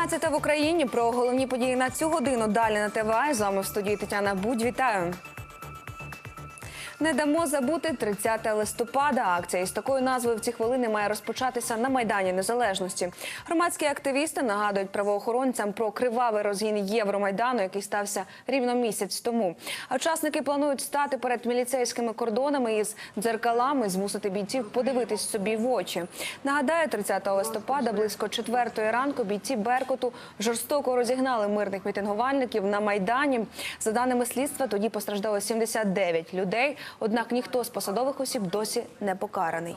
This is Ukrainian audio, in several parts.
12 в Україні про головні події на цю годину. Далі на ТВА. З вами в студії Тетяна Будь. Вітаю. Не дамо забути 30 листопада. Акція із такою назвою в ці хвилини має розпочатися на майдані Незалежності. Громадські активісти нагадують правоохоронцям про кривавий розгін Євромайдану, який стався рівно місяць тому. А учасники планують стати перед міліцейськими кордонами із дзеркалами, змусити бійців подивитись собі в очі. Нагадаю, 30 листопада близько 4 ранку бійці Беркуту жорстоко розігнали мирних мітингувальників на майдані. За даними слідства, тоді постраждало 79 людей. Однак ніхто з посадових осіб досі не покараний.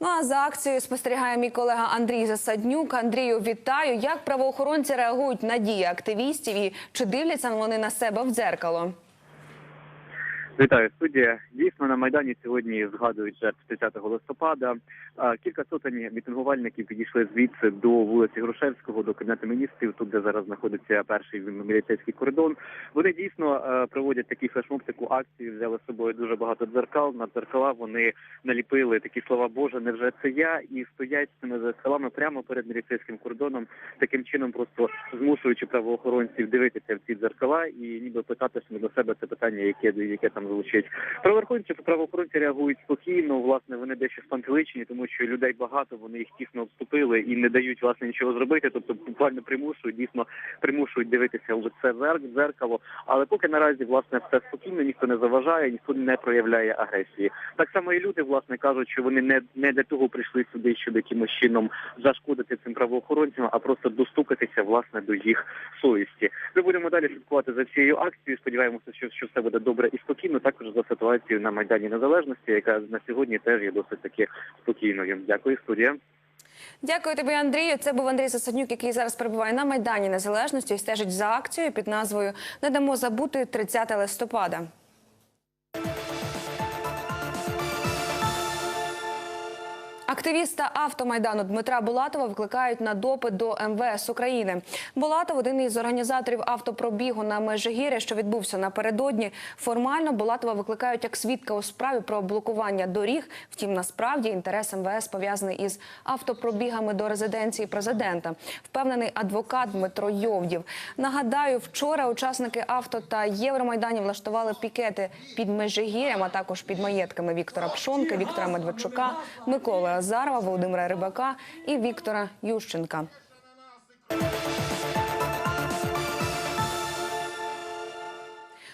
Ну а за акцією спостерігає мій колега Андрій Засаднюк. Андрію, вітаю. Як правоохоронці реагують на дії активістів і чи дивляться вони на себе в дзеркало? Вітаю студія. Дійсно на майдані сьогодні згадують жертв 30 листопада. Кілька сотень мітингувальників підійшли звідси до вулиці Грушевського, до кабінету міністрів, тут де зараз знаходиться перший міліцейський кордон. Вони дійсно е, проводять такий флешмоб, таку акцію. Взяли з собою дуже багато дзеркал. На дзеркала вони наліпили такі слова Боже, невже це я? І стоять з цими дзеркалами прямо перед міліцейським кордоном, таким чином просто змушуючи правоохоронців дивитися в ці дзеркала і ніби питати до себе це питання, яке яке там звучить. Правоохоронці правоохоронці реагують спокійно. Власне, вони дещо спантеличені, тому що людей багато, вони їх тісно обступили і не дають власне нічого зробити. Тобто буквально примушують, дійсно примушують дивитися в це дзеркало. Але поки наразі власне все спокійно, ніхто не заважає, ніхто не проявляє агресії. Так само і люди власне кажуть, що вони не, не для того прийшли сюди, щоб якимось чином зашкодити цим правоохоронцям, а просто достукатися власне до їх совісті. Ми будемо далі слідкувати за цією акцією. Сподіваємося, що, що все буде добре і спокійно. Також за ситуацію на майдані Незалежності, яка на сьогодні теж є досить таки спокійною. Дякую, студія. Дякую тобі, Андрію. Це був Андрій Засаднюк, який зараз перебуває на майдані Незалежності і стежить за акцією під назвою Не дамо забути 30 листопада. Активіста автомайдану Дмитра Булатова викликають на допит до МВС України. Булатов один із організаторів автопробігу на Межигір'я, що відбувся напередодні. Формально Булатова викликають як свідка у справі про блокування доріг. Втім, насправді інтерес МВС пов'язаний із автопробігами до резиденції президента. Впевнений адвокат Дмитро Йовдів. Нагадаю, вчора учасники авто та Євромайданів влаштували пікети під Межигір'ям, а також під маєтками Віктора Пшонки, Віктора Медведчука, Миколи Азарова, Володимира Рибака і Віктора Ющенка.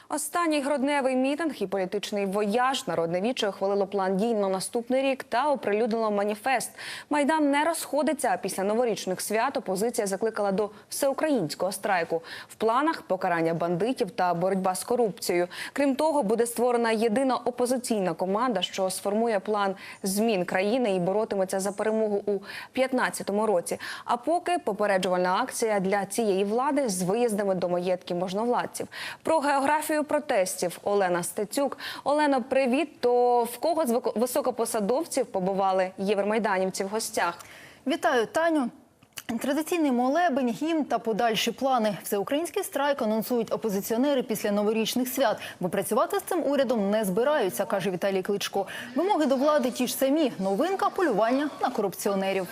Останній грудневий мітинг і політичний вояж народне віче ухвалило план дій на наступний рік та оприлюднило маніфест. Майдан не розходиться. а Після новорічних свят опозиція закликала до всеукраїнського страйку. В планах покарання бандитів та боротьба з корупцією. Крім того, буде створена єдина опозиційна команда, що сформує план змін країни і боротиметься за перемогу у 2015 році. А поки попереджувальна акція для цієї влади з виїздами до маєтків можновладців. Про географію протестів Олена Стецюк. Олено, привіт. То в кого з високопосадовців побували євромайданівці в гостях? Вітаю, Таню. Традиційний молебень, гімн та подальші плани. Всеукраїнський страйк анонсують опозиціонери після новорічних свят, бо працювати з цим урядом не збираються, каже Віталій Кличко. Вимоги до влади ті ж самі. Новинка полювання на корупціонерів.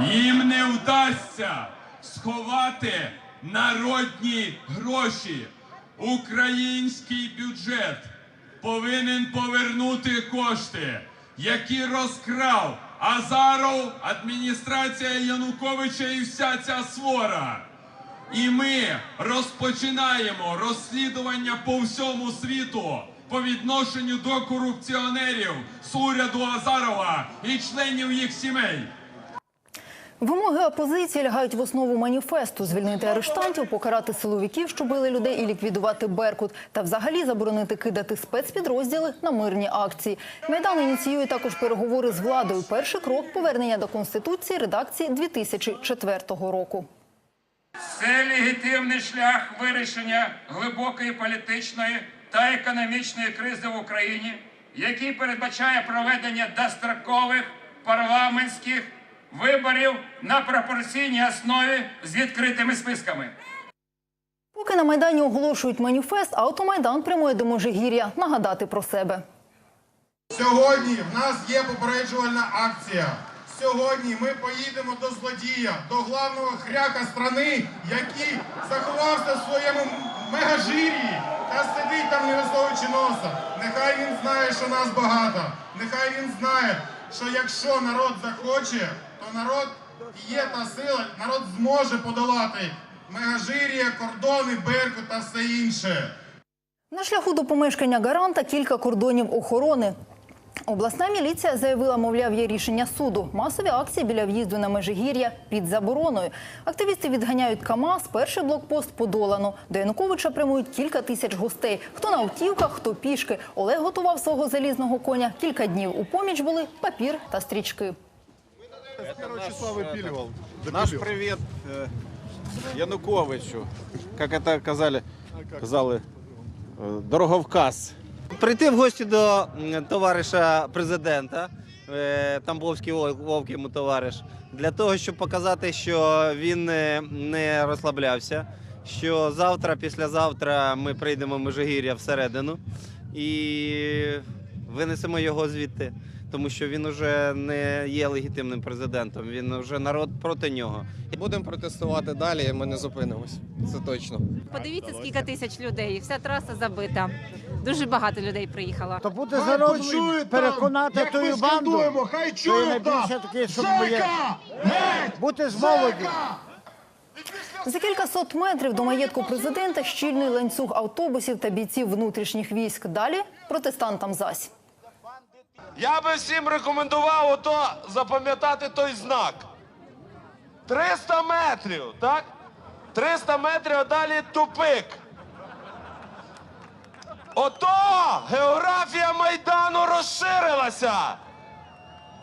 Їм не вдасться сховати народні гроші. Український бюджет повинен повернути кошти, які розкрав Азаров, адміністрація Януковича і вся ця свора. І ми розпочинаємо розслідування по всьому світу по відношенню до корупціонерів з уряду Азарова і членів їх сімей. Вимоги опозиції лягають в основу маніфесту: звільнити арештантів, покарати силовиків, що били людей, і ліквідувати Беркут, та взагалі заборонити кидати спецпідрозділи на мирні акції. Майдан ініціює також переговори з владою. Перший крок повернення до конституції редакції 2004 року. Це легітимний шлях вирішення глибокої політичної та економічної кризи в Україні, який передбачає проведення дострокових парламентських виборів на пропорційній основі з відкритими списками. Поки на Майдані оголошують маніфест, автомайдан прямує до Можигір'я нагадати про себе. Сьогодні в нас є попереджувальна акція. Сьогодні ми поїдемо до злодія, до главного хряка страни, який заховався в своєму мегажирі та сидить там не висовуючи носа. Нехай він знає, що нас багато. Нехай він знає, що якщо народ захоче, то народ є та сила, народ зможе подолати мегажир'я, кордони, беркут та все інше. На шляху до помешкання гаранта кілька кордонів охорони. Обласна міліція заявила, мовляв, є рішення суду. Масові акції біля в'їзду на Межигір'я під забороною. Активісти відганяють КАМАЗ, перший блокпост подолано. До Януковича прямують кілька тисяч гостей. Хто на автівках, хто пішки. Олег готував свого залізного коня. Кілька днів у поміч були папір та стрічки. Наш привет э, Януковичу. Как это казали, казали, э, дороговказ. Прийти в гості до м, товариша президента, е, Тамбовський Вов- вовк йому товариш, для того, щоб показати, що він е, не розслаблявся, що завтра, післязавтра ми прийдемо в Межигір'я всередину і винесемо його звідти. Тому що він уже не є легітимним президентом, він вже народ проти нього. Будемо протестувати далі, ми не зупинимось. Це точно. Подивіться, скільки тисяч людей. Вся траса забита. Дуже багато людей приїхало. То буде зараз переконати тою банду, хай що є найбільше таке, щоб моє бути з молоді. За кількасот метрів до маєтку президента щільний ланцюг автобусів та бійців внутрішніх військ. Далі протестантам зась. Я би всім рекомендував ото запам'ятати той знак. 300 метрів, так? 300 метрів, а далі тупик. Ото географія Майдану розширилася.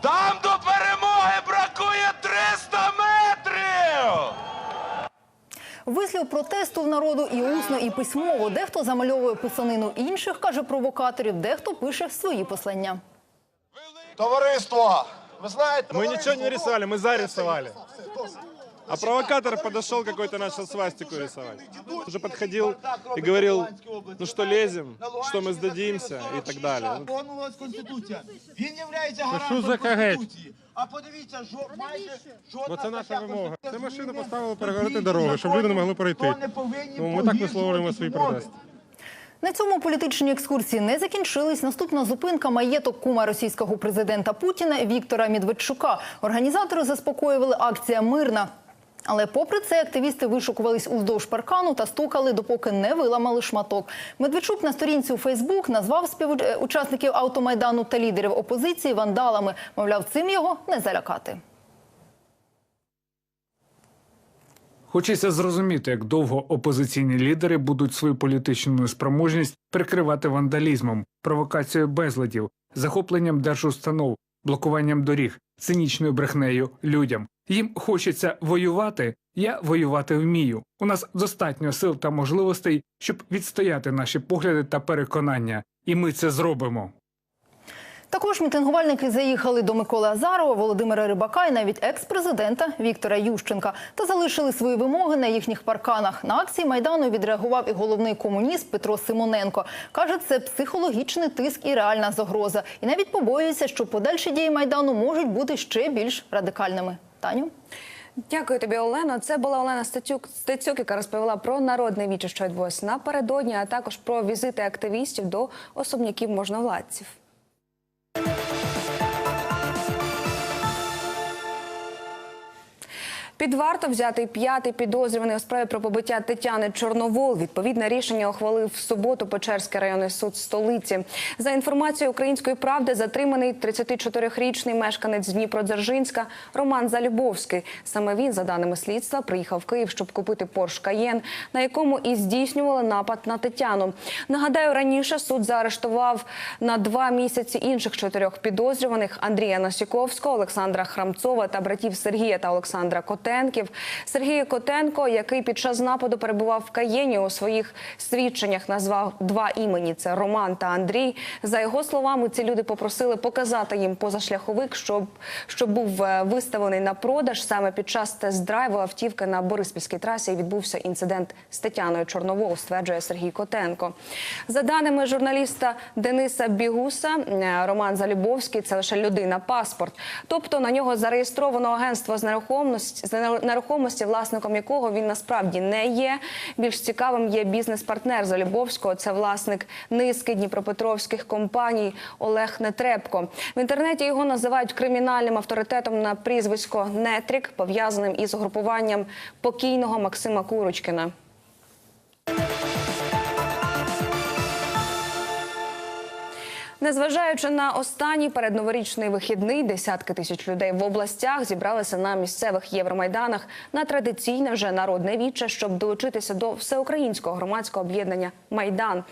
Там до перемоги бракує 300 метрів. Вислів протесту в народу і усно, і письмово. Дехто замальовує писанину інших, каже провокаторів, дехто пише свої послання. Товариство, ви знаєте, Мы ничего не рисовали, мы зарисовали. А провокатор подошел какой-то, начал свастику рисовать. Уже подходил и говорил, ну что лезем, что мы сдадимся и так далее. Виконувалась Конституція. Він являється що за КГ? А подивіться, жо, майже жодна Бо це наша стаття вимога. Конституції Це машину зміни поставили до перегородити дій дорогу, щоб люди не могли законів, пройти. то не повинні Ну, ми так висловлюємо погіршувати свої свободи. протести. На цьому політичні екскурсії не закінчились. Наступна зупинка маєток кума російського президента Путіна Віктора Медведчука. Організатори заспокоювали акція мирна. Але попри це активісти вишукувались уздовж паркану та стукали, допоки не виламали шматок. Медведчук на сторінці у Фейсбук назвав співучасників автомайдану та лідерів опозиції вандалами. Мовляв, цим його не залякати. Хочеться зрозуміти, як довго опозиційні лідери будуть свою політичну неспроможність прикривати вандалізмом, провокацією безладів, захопленням держустанов, блокуванням доріг, цинічною брехнею людям. Їм хочеться воювати. Я воювати вмію. У нас достатньо сил та можливостей, щоб відстояти наші погляди та переконання, і ми це зробимо. Також мітингувальники заїхали до Миколи Азарова, Володимира Рибака і навіть екс-президента Віктора Ющенка та залишили свої вимоги на їхніх парканах. На акції майдану відреагував і головний комуніст Петро Симоненко. каже, це психологічний тиск і реальна загроза. І навіть побоюється, що подальші дії майдану можуть бути ще більш радикальними. Таню. Дякую тобі, Олено. Це була Олена Стецюк, Стецюк, яка розповіла про народне віче, що відбулося напередодні, а також про візити активістів до особняків можновладців. Під варту взятий п'ятий підозрюваний у справі про побиття Тетяни Чорновол. Відповідне рішення ухвалив в суботу Печерський районний суд столиці. За інформацією української правди, затриманий 34-річний мешканець Дніпродзержинська Роман Залюбовський. Саме він, за даними слідства, приїхав в Київ, щоб купити Порш Каєн, на якому і здійснювали напад на Тетяну. Нагадаю, раніше суд заарештував на два місяці інших чотирьох підозрюваних Андрія Носіковського, Олександра Храмцова та братів Сергія та Олександра Котенка. Котенків. Сергій Котенко, який під час нападу перебував в Каєні, у своїх свідченнях назвав два імені: це Роман та Андрій. За його словами, ці люди попросили показати їм позашляховик, щоб, щоб був е, виставлений на продаж. Саме під час тест-драйву автівки на Бориспільській трасі відбувся інцидент з Тетяною Чорновол, стверджує Сергій Котенко. За даними журналіста Дениса Бігуса, е, Роман Залюбовський це лише людина, паспорт. Тобто на нього зареєстровано агентство з нерухомості, нерухомості, власником якого він насправді не є. Більш цікавим є бізнес-партнер Залюбовського. Це власник низки дніпропетровських компаній Олег Нетребко. В інтернеті його називають кримінальним авторитетом на прізвисько Нетрік, пов'язаним із групуванням покійного Максима Курочкіна. Незважаючи на останній передноворічний вихідний, десятки тисяч людей в областях зібралися на місцевих євромайданах на традиційне вже народне віче, щоб долучитися до всеукраїнського громадського об'єднання Майдан.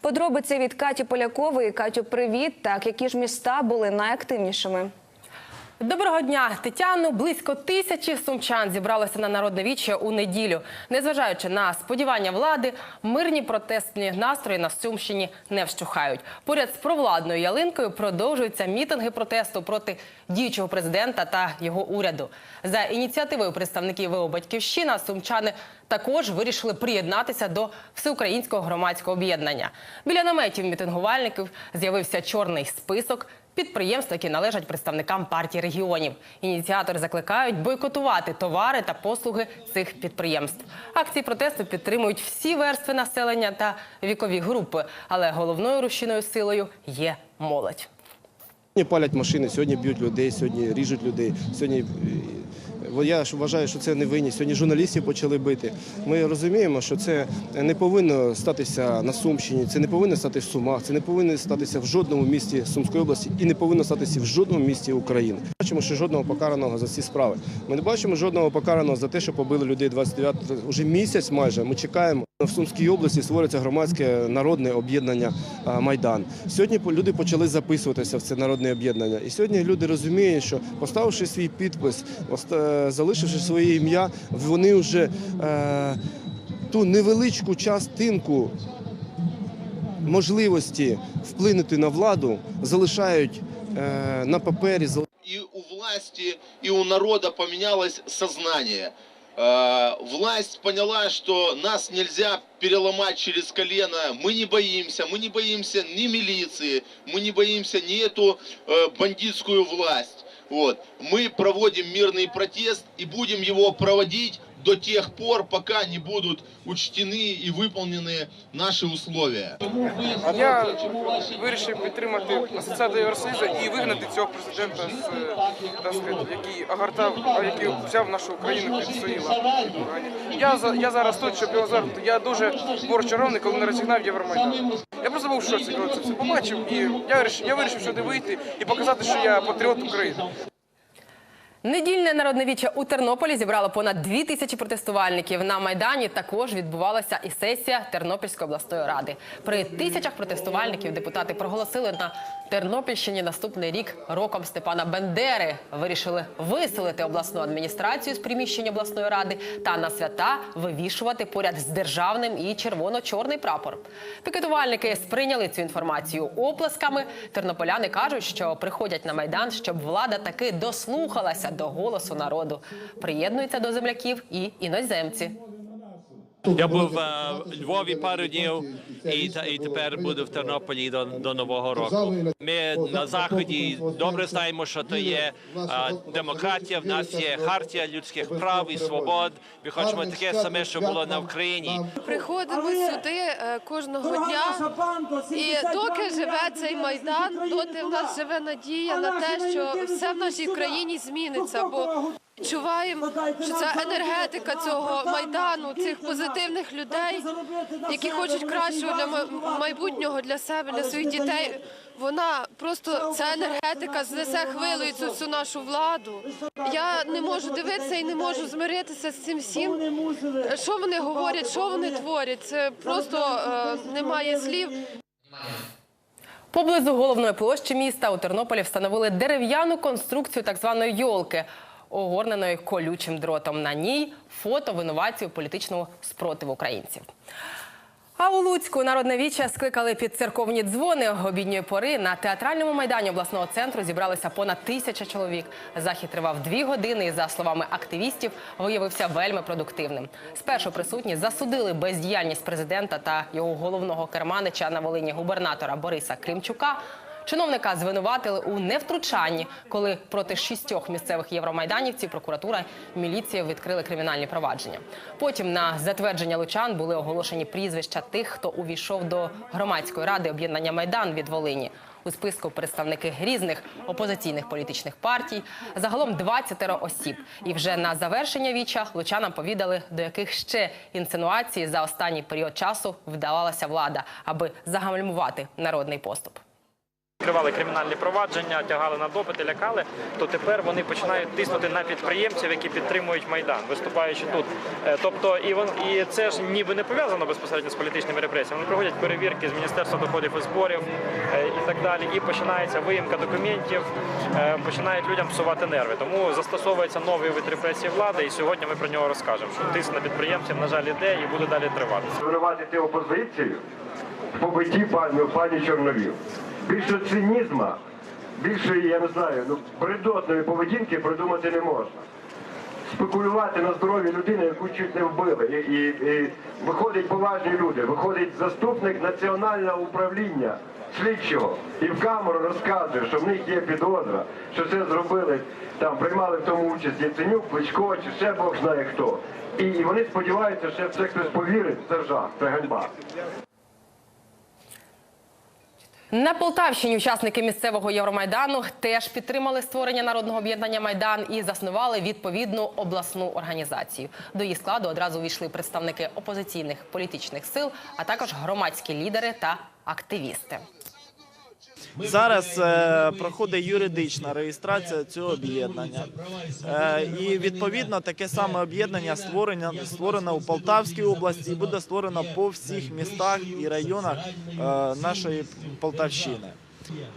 Подробиці від Каті Полякової. Катю, привіт. Так, які ж міста були найактивнішими? Доброго дня, Тетяну. Близько тисячі сумчан зібралося на народне віче у неділю. Незважаючи на сподівання влади, мирні протестні настрої на Сумщині не вщухають. Поряд з провладною ялинкою продовжуються мітинги протесту проти діючого президента та його уряду. За ініціативою представників ВО «Батьківщина» сумчани також вирішили приєднатися до всеукраїнського громадського об'єднання. Біля наметів мітингувальників з'явився чорний список підприємств, які належать представникам партії регіонів. Ініціатори закликають бойкотувати товари та послуги цих підприємств. Акції протесту підтримують всі верстви населення та вікові групи, але головною рушійною силою є молодь. Сьогодні палять машини, сьогодні б'ють людей, сьогодні ріжуть людей. Сьогодні е, я вважаю, що це не винні. Сьогодні журналістів почали бити. Ми розуміємо, що це не повинно статися на Сумщині, це не повинно стати в Сумах, це не повинно статися в жодному місті Сумської області і не повинно статися в жодному місті України. Бачимо, що жодного покараного за ці справи. Ми не бачимо жодного покараного за те, що побили людей 29 уже місяць. Майже ми чекаємо. В Сумській області створюється громадське народне об'єднання Майдан. Сьогодні люди почали записуватися в це народне об'єднання. І сьогодні люди розуміють, що поставивши свій підпис, оста- залишивши своє ім'я, вони вже е, ту невеличку частинку можливості вплинути на владу залишають е, на папері. и у власти, и у народа поменялось сознание. Э, Власть поняла, что нас нельзя переломать через колено. Мы не боимся, мы не боимся ни милиции, мы не боимся ни эту э, бандитскую власть. Вот. Мы проводим мирный протест и будем его проводить до тех пор, пока не будут учтены и выполнены наши условия. Я вирішив підтримати асоціацію Євросоюзу і вигнати цього президента з е, так сказати, який огортав, а який взяв нашу країну під свої лапи. Я за я зараз тут, щоб його замкнути. Я дуже був розчарований, коли не розігнав Євромайдан. Я просто був в шоці, коли це все побачив, і я вирішив, я вирішив сюди вийти і показати, що я патріот України. Недільне народне віче у Тернополі зібрало понад дві тисячі протестувальників. На майдані також відбувалася і сесія Тернопільської обласної ради. При тисячах протестувальників депутати проголосили на Тернопільщині наступний рік роком Степана Бендери. Вирішили виселити обласну адміністрацію з приміщення обласної ради та на свята вивішувати поряд з державним і червоно-чорний прапор. Пікетувальники сприйняли цю інформацію оплесками. Тернополяни кажуть, що приходять на майдан, щоб влада таки дослухалася до голосу народу. Приєднуються до земляків і іноземці. Я був е, в Львові пару днів і, та- і тепер буду в Тернополі до, до Нового року. Ми на заході добре знаємо, що то є е, демократія. В нас є хартія людських прав і свобод. Ми хочемо таке саме, що було на Україні. Приходимо сюди е, кожного дня, і доки живе цей майдан, доти в нас живе надія на те, що все в нашій країні зміниться. Бо відчуваємо, що ця енергетика цього майдану, цих позитивних людей, які хочуть кращого для ма- майбутнього для себе, для своїх дітей. Вона просто ця енергетика знесе хвилею цю всю нашу владу. Я не можу дивитися і не можу змиритися з цим всім. Що вони говорять, що вони творять? Це просто е, немає слів. Поблизу головної площі міста у Тернополі встановили дерев'яну конструкцію так званої йолки. Огорненої колючим дротом. На ній фото винуватців політичного спротиву українців. А у Луцьку народне віче скликали під церковні дзвони обідньої пори. На театральному майдані обласного центру зібралися понад тисяча чоловік. Захід тривав дві години і, за словами активістів, виявився вельми продуктивним. Спершу присутні засудили бездіяльність президента та його головного керманича на Волині губернатора Бориса Кримчука. Чиновника звинуватили у невтручанні, коли проти шістьох місцевих євромайданівців прокуратура міліція відкрили кримінальні провадження. Потім на затвердження лучан були оголошені прізвища тих, хто увійшов до громадської ради об'єднання Майдан від Волині. У списку представники різних опозиційних політичних партій. Загалом 20 осіб. І вже на завершення віча лучанам повідали, до яких ще інсинуацій за останній період часу вдавалася влада, аби загальмувати народний поступ. Відкривали кримінальні провадження, тягали на допити, лякали, то тепер вони починають тиснути на підприємців, які підтримують майдан, виступаючи тут. Е, Тобто, і вон і це ж ніби не пов'язано безпосередньо з політичними репресіями. Вони проводять перевірки з міністерства доходів і зборів е, і так далі. І починається виїмка документів, е, починають людям псувати нерви. Тому застосовується новий вид репресії влади. І сьогодні ми про нього розкажемо. Що тиск на підприємців, на жаль, іде і буде далі тривати. звинуватити опозицію в побитті пані, пані Чорновіл. Більше цинізма, більшої, я не знаю, ну, бредотної поведінки придумати не можна. Спекулювати на здоров'ї людини, яку чуть не вбили. І, і, і виходять поважні люди, виходить заступник національного управління слідчого і в камеру розказує, що в них є підозра, що це зробили, там приймали в тому участь Яценюк, Кличко чи ще Бог знає хто. І, і вони сподіваються, що це хтось повірить, це жах, це ганьба. На Полтавщині учасники місцевого Євромайдану теж підтримали створення народного об'єднання Майдан і заснували відповідну обласну організацію. До її складу одразу увійшли представники опозиційних політичних сил, а також громадські лідери та активісти. Зараз е, проходить юридична реєстрація цього об'єднання. Е, і відповідно таке саме об'єднання створення створено у Полтавській області і буде створено по всіх містах і районах е, нашої Полтавщини.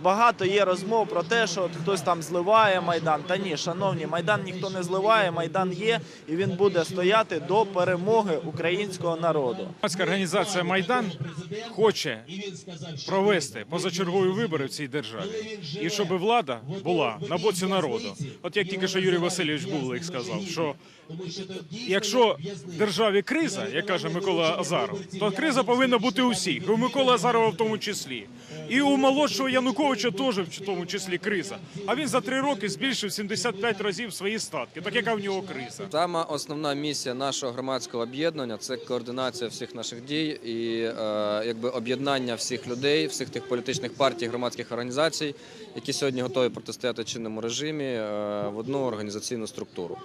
Багато є розмов про те, що хтось там зливає майдан. Та ні, шановні, майдан ніхто не зливає. Майдан є і він буде стояти до перемоги українського народу. Організація Майдан хоче провести позачергові вибори в цій державі, і щоб влада була на боці народу. От як тільки що Юрій Васильович Бублик сказав, що якщо державі криза, як каже Микола Азаров, то криза повинна бути у всіх, у Миколи Азарова в тому числі. І у молодшого Януковича теж в тому числі криза. А він за три роки збільшив 75 разів свої статки. Так яка в нього криза? Сама основна місія нашого громадського об'єднання це координація всіх наших дій і е, якби об'єднання всіх людей, всіх тих політичних партій, громадських організацій, які сьогодні готові протистояти чинному режимі е, в одну організаційну структуру.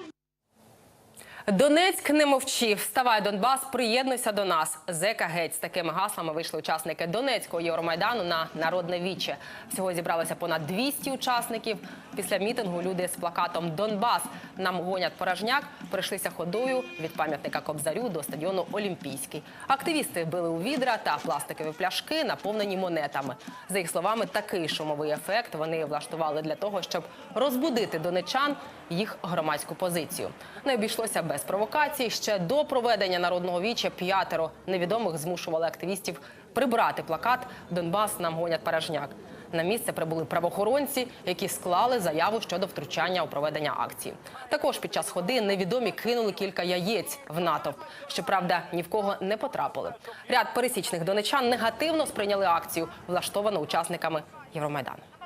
Донецьк не мовчи, вставай Донбас, приєднуйся до нас. Зека геть з такими гаслами вийшли учасники Донецького Євромайдану на народне віче. Всього зібралося понад 200 учасників. Після мітингу люди з плакатом Донбас нам гонять порожняк прийшлися ходою від пам'ятника Кобзарю до стадіону Олімпійський. Активісти били у відра та пластикові пляшки, наповнені монетами. За їх словами, такий шумовий ефект вони влаштували для того, щоб розбудити донечан їх громадську позицію. Не обійшлося без провокацій. Ще до проведення народного віча п'ятеро невідомих змушували активістів прибрати плакат Донбас нам гонять порожняк. На місце прибули правоохоронці, які склали заяву щодо втручання у проведення акції. Також під час ходи невідомі кинули кілька яєць в натовп. Щоправда, ні в кого не потрапили. Ряд пересічних донечан негативно сприйняли акцію, влаштовану учасниками Євромайдану.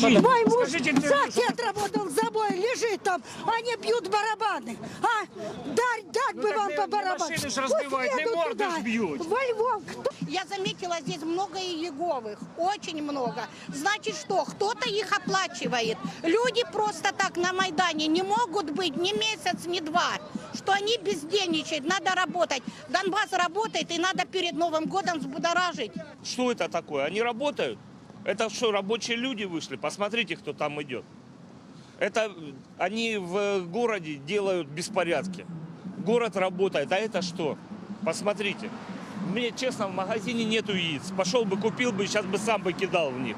Мой муж саки отработал забой, лежит там, они бьют барабаны. А, дать, дать бы вам по барабану. машины ж разбивают, не морды бьют. Во Львов. Я заметила здесь много Иеговых, очень много. Значит что, кто-то их оплачивает. Люди просто так на Майдане не могут быть ни месяц, ни два. Что они бездельничают, надо работать. Донбасс работает и надо перед Новым годом взбудоражить. Что это такое? Они работают? Это что, рабочие люди вышли? Посмотрите, кто там идет. Это они в городе делают беспорядки. Город работает, а это что? Посмотрите. Мне, честно, в магазине нету яиц. Пошел бы, купил бы, сейчас бы сам бы кидал в них.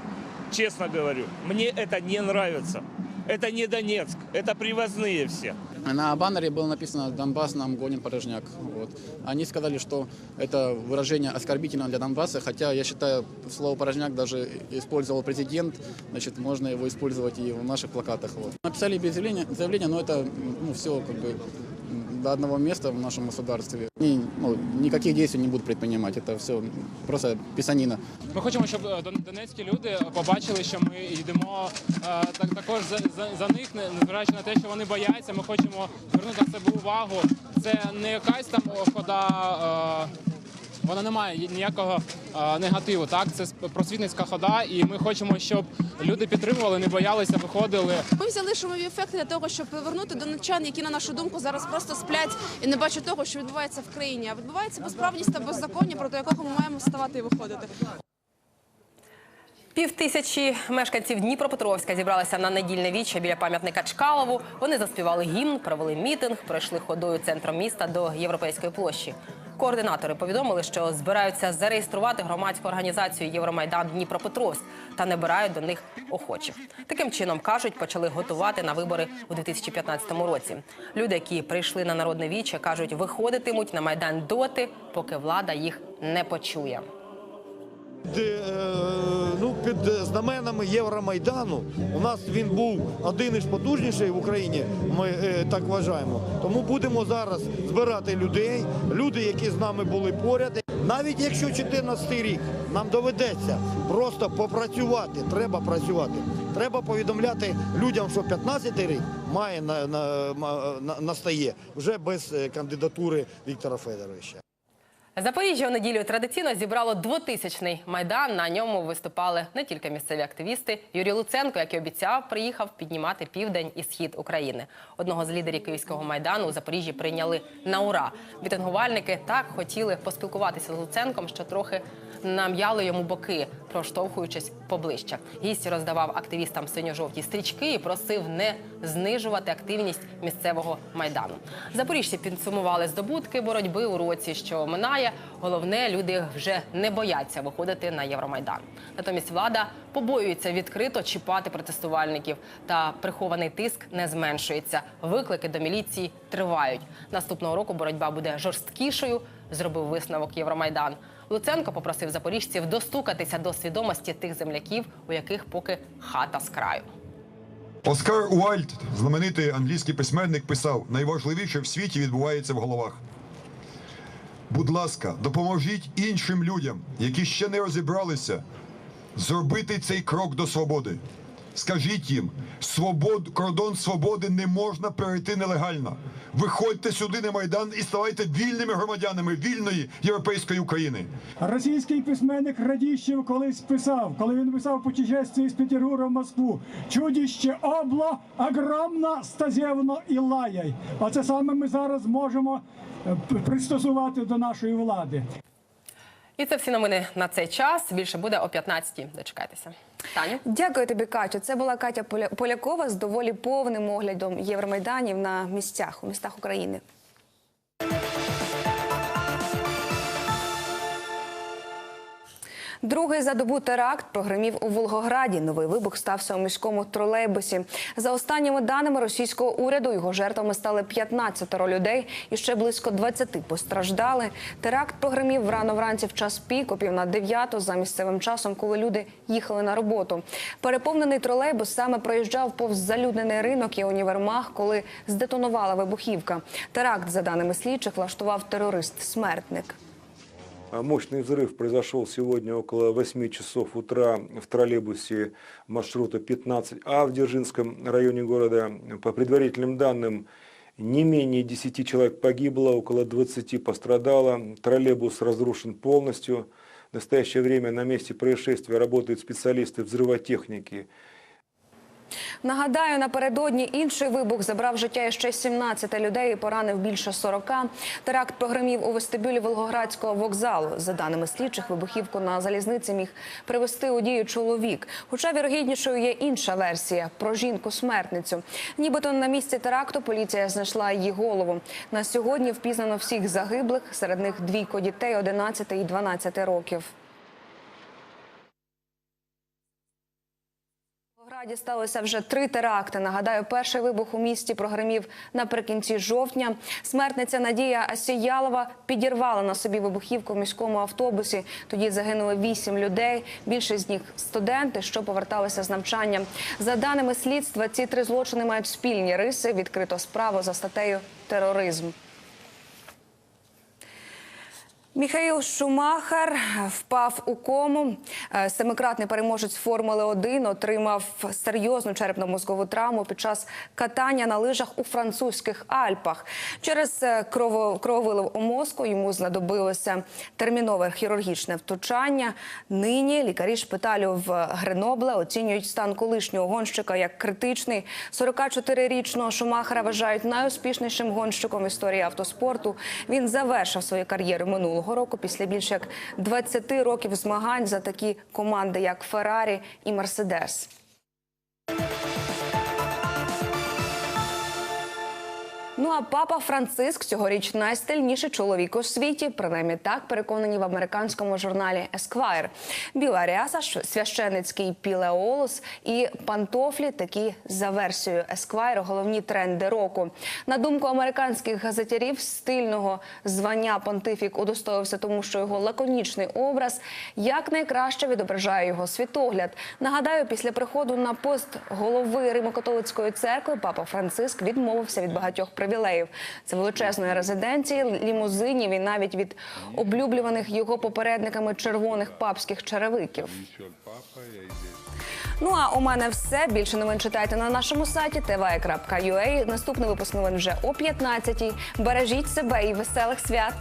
Честно говорю. Мне это не нравится. Это не Донецк, это привозные все. На баннере было написано «Донбасс нам гонит порожняк». Вот. Они сказали, что это выражение оскорбительно для Донбасса, хотя я считаю, слово «порожняк» даже использовал президент, значит, можно его использовать и в наших плакатах. Вот. Написали заявление, заявление, но это ну, все как бы до одного места в нашем государстве. И, ну, никаких действий не будут предпринимать, это все просто писанина. Ми хочемо, щоб е, донецькі люди побачили, що ми йдемо е, так також за, за, за них, не- незважаючи на те, що вони бояться. Ми хочемо звернути на себе увагу. Це не якась там хода. Вона не має ніякого негативу. Так, це просвітницька хода, і ми хочемо, щоб люди підтримували, не боялися, виходили. Ми взяли шумові ефекти для того, щоб повернути до донеччан, які на нашу думку зараз просто сплять і не бачать того, що відбувається в країні. А відбувається безправність та беззаконня, проти якого ми маємо вставати і виходити. Пів тисячі мешканців Дніпропетровська зібралися на недільне віче біля пам'ятника Чкалову. Вони заспівали гімн, провели мітинг, пройшли ходою центром міста до Європейської площі. Координатори повідомили, що збираються зареєструвати громадську організацію Євромайдан Дніпропетровськ та набирають до них охочих. Таким чином кажуть, почали готувати на вибори у 2015 році. Люди, які прийшли на народне віче, кажуть, виходитимуть на майдан доти, поки влада їх не почує. Е, ну, під знаменами Євромайдану у нас він був один із потужніших в Україні. Ми е, так вважаємо. Тому будемо зараз збирати людей, люди, які з нами були поряд. Навіть якщо 14 рік нам доведеться просто попрацювати, треба працювати. Треба повідомляти людям, що 15 рік має на, на, на, настає вже без е, кандидатури Віктора Федоровича. Запоріжжя у неділю традиційно зібрало двотисячний майдан. На ньому виступали не тільки місцеві активісти. Юрій Луценко, як і обіцяв, приїхав піднімати південь і схід України. Одного з лідерів київського майдану у Запоріжжі прийняли на ура. Мітингувальники так хотіли поспілкуватися з Луценком, що трохи нам'яли йому боки, проштовхуючись поближче. Гість роздавав активістам синьо-жовті стрічки і просив не знижувати активність місцевого майдану. Запоріжці підсумували здобутки боротьби у році, що минає. Головне, люди вже не бояться виходити на Євромайдан. Натомість влада побоюється відкрито чіпати протестувальників, та прихований тиск не зменшується. Виклики до міліції тривають. Наступного року боротьба буде жорсткішою. Зробив висновок Євромайдан. Луценко попросив запоріжців достукатися до свідомості тих земляків, у яких поки хата з краю. Оскар Уальд, знаменитий англійський письменник, писав: найважливіше в світі відбувається в головах. Будь ласка, допоможіть іншим людям, які ще не розібралися, зробити цей крок до свободи. Скажіть їм, свобод, кордон свободи не можна перейти нелегально. Виходьте сюди на майдан і ставайте вільними громадянами вільної європейської України. Російський письменник Радіщев колись писав, коли він писав путешествие з Петербурга в Москву. Чудіще обло, огромно, стазєвно і лаяй. Оце саме ми зараз можемо е, пристосувати до нашої влади. І це всі новини на цей час. Більше буде о 15-й. Дочекайтеся. Таню. Дякую тобі, Катю. Це була Катя Поля- Полякова з доволі повним оглядом Євромайданів на місцях у містах України. Другий за добу теракт прогремів у Волгограді. Новий вибух стався у міському тролейбусі. За останніми даними російського уряду, його жертвами стали 15 людей і ще близько 20 постраждали. Теракт прогремів рано вранці в час пік, о пів на дев'яту, за місцевим часом, коли люди їхали на роботу. Переповнений тролейбус саме проїжджав повз залюднений ринок і універмаг, коли здетонувала вибухівка. Теракт, за даними слідчих, влаштував терорист-смертник. А Мощный взрыв произошел сегодня около 8 часов утра в троллейбусе маршрута 15А в Дзержинском районе города. По предварительным данным, не менее 10 человек погибло, около 20 пострадало. Троллейбус разрушен полностью. В настоящее время на месте происшествия работают специалисты взрывотехники. Нагадаю, напередодні інший вибух забрав життя ще 17 людей і поранив більше 40. Теракт прогремів у вестибюлі Волгоградського вокзалу. За даними слідчих, вибухівку на залізниці міг привести у дію чоловік. Хоча вірогіднішою є інша версія про жінку-смертницю. Нібито на місці теракту поліція знайшла її голову. На сьогодні впізнано всіх загиблих, серед них двійко дітей 11 і 12 років. Листопаді сталося вже три теракти. Нагадаю, перший вибух у місті прогремів наприкінці жовтня. Смертниця Надія Асіялова підірвала на собі вибухівку в міському автобусі. Тоді загинули вісім людей. Більшість з них студенти, що поверталися з навчання. За даними слідства, ці три злочини мають спільні риси. Відкрито справу за статтею тероризм. Міхаїл Шумахер впав у кому. Е, Семикратний переможець Формули 1 отримав серйозну черепно-мозкову травму під час катання на лижах у французьких Альпах. Через е, крововилив у мозку йому знадобилося термінове хірургічне втручання. Нині лікарі шпиталю в Гренобле оцінюють стан колишнього гонщика як критичний. 44-річного Шумахера вважають найуспішнішим гонщиком історії автоспорту. Він завершив свою кар'єру минулого року після більше як 20 років змагань за такі команди, як Феррарі і Мерседес. Ну а папа Франциск цьогоріч найстильніший чоловік у світі. Принаймні так переконані в американському журналі Esquire. Біла ряса, священицький пілеолус і пантофлі такі за версією Esquire головні тренди року. На думку американських газетярів, стильного звання понтифік удостоївся, тому що його лаконічний образ якнайкраще відображає його світогляд. Нагадаю, після приходу на пост голови Римо-католицької церкви папа Франциск відмовився від багатьох привілеїв. Це величезної резиденції, лімузинів і навіть від облюблюваних його попередниками червоних папських черевиків. Ну а у мене все. Більше новин читайте на нашому сайті tv.ua. Наступний випуск новин вже о 15-й. Бережіть себе і веселих свят.